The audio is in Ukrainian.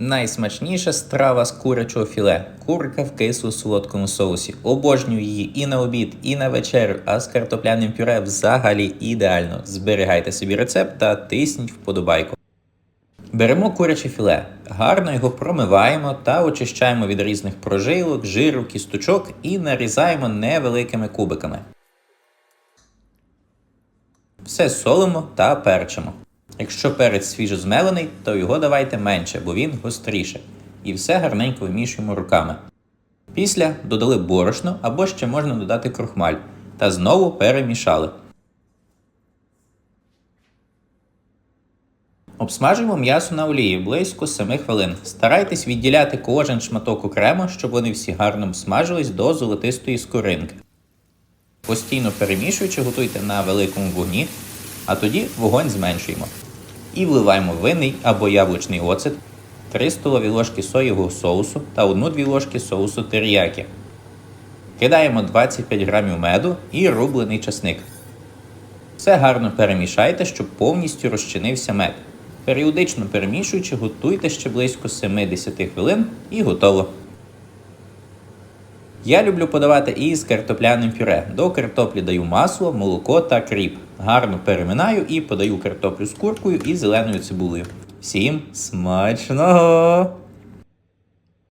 Найсмачніша страва з курячого філе. Курка в кисло солодкому соусі. Обожнюю її і на обід, і на вечерю, а з картопляним пюре взагалі ідеально. Зберігайте собі рецепт та тисніть вподобайку. Беремо куряче філе, гарно його промиваємо та очищаємо від різних прожилок, жиру, кісточок і нарізаємо невеликими кубиками. Все солимо та перчимо. Якщо перець свіжо змелений, то його давайте менше, бо він гостріше. І все гарненько вимішуємо руками. Після додали борошно або ще можна додати крохмаль та знову перемішали. Обсмажуємо м'ясо на олії близько 7 хвилин. Старайтесь відділяти кожен шматок окремо, щоб вони всі гарно обсмажились до золотистої скоринки. Постійно перемішуючи, готуйте на великому вогні, а тоді вогонь зменшуємо. І вливаємо винний або яблучний оцет, 3 столові ложки соєвого соусу та 1-2 ложки соусу теріякі. Кидаємо 25 грамів меду і рублений часник. Все гарно перемішайте, щоб повністю розчинився мед. Періодично перемішуючи, готуйте ще близько 70 хвилин і готово. Я люблю подавати із картопляним пюре. До картоплі даю масло, молоко та кріп. Гарно переминаю і подаю картоплю з куркою і зеленою цибулею. Всім смачного!